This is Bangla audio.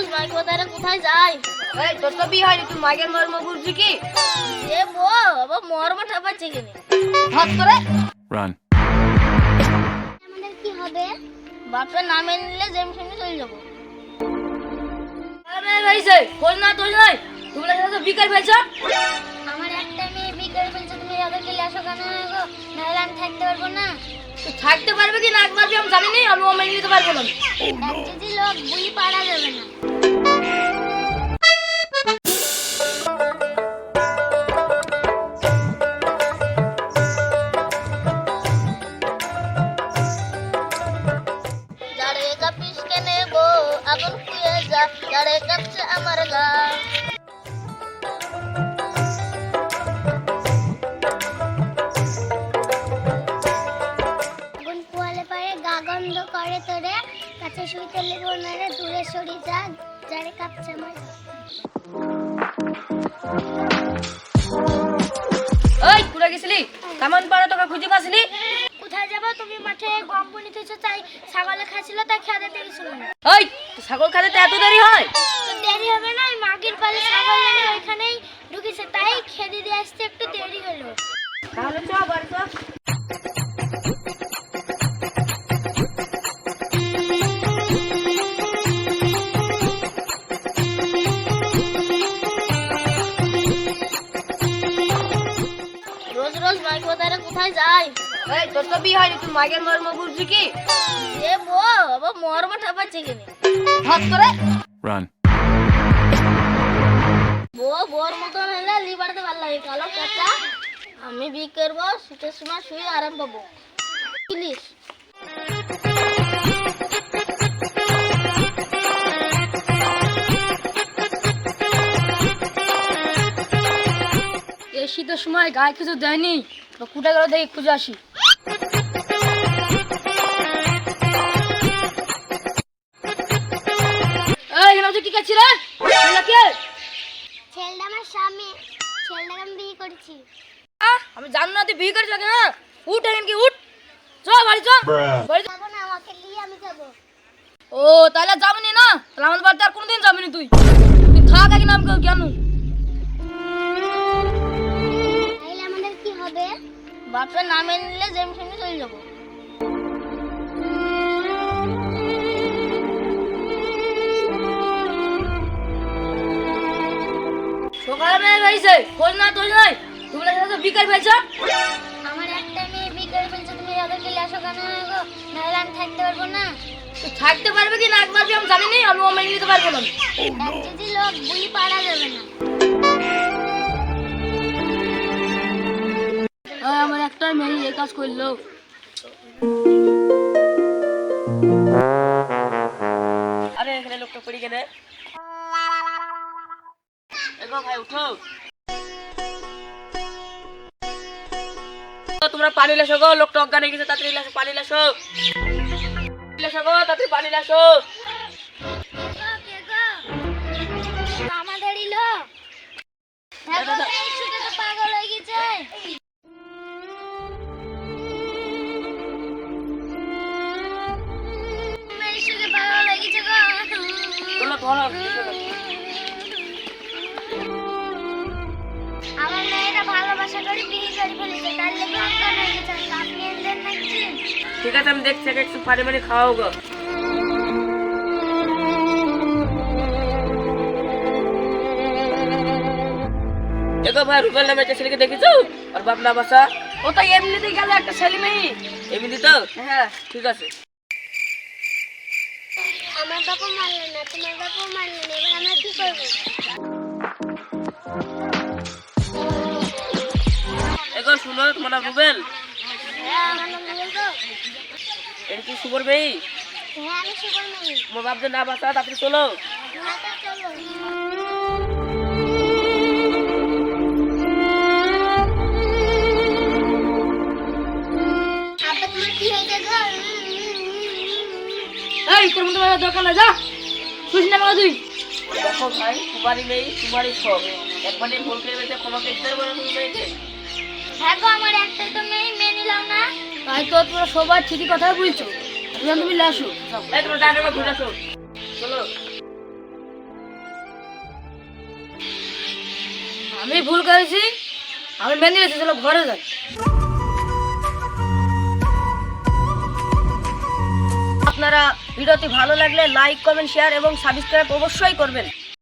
রোজ মাইক বাজারে কোথায় যায়? এই তোর তো বিয়ে হয়নি তুই মাগের মর্ম বুঝছি কি? এ বো আবার মর্ম ঠাপাচ্ছে কিনে? ধর করে রান আমাদের কি হবে? বাপের নামে নিলে জেম সেমনি চলে যাব। আরে ভাইছে কোন না তোজ নাই। তুমি সাথে বিকার ফেলছ? আসো কেন? গো নাহলে আমি থাকতে পারব না। থাকতে পারবে কি না পারবি আমি জানি নি আমি ও মেনে নিতে পারব না। যদি লোক বুঝি পাড়া যাবে না। কাছে শুইতে লেবো না রে দূরে সরি যা যারে কাঁপছে আমার। ওই কুড়া গেছিলি? কামান পাড়া তোকে খুঁজে পাসনি কোথায় যাব? তুমি মাঠে গম বনি থেছো তাই ছাগলে খাচ্ছিল তাই খেয়ে দিতে গেছিল ওই ছাগল খাতে এত দেরি হয়? দেরি হবে না মাগির পালে ছাগল এনে ওইখানেই ঢুকেছে তাই খেতে দিয়ে আসতে একটু দেরি হলো। তাহলে চ বাড়ি চ কোথায় যাই? এই তোর তো বিয়ে হয়নি তুই মাগের মর্ম বুঝছি কি? এ বো আবার মর্ম ঠাপাচ্ছে কিনে ধর করে Run. বো বোর মতন হলে লিবারতে ভালো লাগে কালো কাঁচা আমি বি করব শীতের সময় শুয়ে আরাম পাবো। প্লিজ এই শীতের সময় গায়ে কিছু দেয়নি? কুটা গেল দেখি খুঁজে আসি। এই এখানে তুই কি করছিস রে? কে? ছেলেটা আমার স্বামী। ছেলেটাকে আমি বিয়ে করেছি। আহ, আমি জানি না তুই বিয়ে করিস না উঠ এখান কি উঠ। চ বাড়ি চ বাড়ি চ। যাব না আমাকে নিয়ে আমি যাব। ও তাহলে যাবনি না? তাহলে আমাদের বাড়িতে আর কোনোদিন যাবনি তুই। তুই থাক নাম কেউ কেন? আমাদের কি হবে? বাপের নামে নিলে জেম সেমনি চলে যাব। সকালে মেয়ে বেরিয়েছে খোঁজ না নাই তুমি আমার একটা মেয়ে বিকেল ফেলছে তুমি আসো কেন? গো নাহলে আমি থাকতে পারব না। থাকতে পারবে কি না পারবি আমি জানি নি? আমি মেনে নিতে পারব না। কেজি লোক বুই পাড়া যাবে না। এই কাজ করল। আরে এখানে লোকটা পড়ে গেলে। এগো ভাই উঠো। তো তোমরা পানি লেসো গো লোকটা অজ্ঞান হয়ে গেছে তাড়াতাড়ি লেসো পানি লেসো লেসো গো তাড়াতাড়ি পানি লেসো আমাদেরই লোক। পাগল হয়ে গেছে। আমার মেয়েটা ভালোবাসা করে বিয়ে করে ফেলেছে তার লেগে অজ্ঞান হয়ে গেছে আপনি এলেন নাকি ঠিক আছে আমি দেখছি একটু পানি মানি খাওয়াও গো। দেখো ভাই রুবেল নামে একটা ছেলেকে দেখেছ? আর বাপ না বাসা ও তো এমনিতেই গেল একটা ছেলে মেয়ে। এমনি তো? হ্যাঁ। ঠিক আছে। আমার বাবা মানলো না তোমার বাবা মানলো না এবার আমরা কি করব? দেখো শুনো তোমার নাম রুবেল? হ্যাঁ এটা কি সুবর ভাই তোমার বাপ যে না বাসা তাড়াতাড়ি চলো। হ্যাঁ চলো। তোর মতো দরকার না যা। শুনিস না তুই? দেখো ভাই তোমারই মেয়ে তোমারই সব। ভুল করে বেঁচে হ্যাঁ গো আমার তো মেয়ে নিলাম না। সবার ঠিকই বলছো। তুমি লাসো এই ডানে মা ঘুরে চলো। আমি ভুল করেছি? আমি মেনে নিয়েছি চলো ঘরে যাই। আপনারা ভিডিওটি ভালো লাগলে লাইক কমেন্ট শেয়ার এবং সাবস্ক্রাইব অবশ্যই করবেন।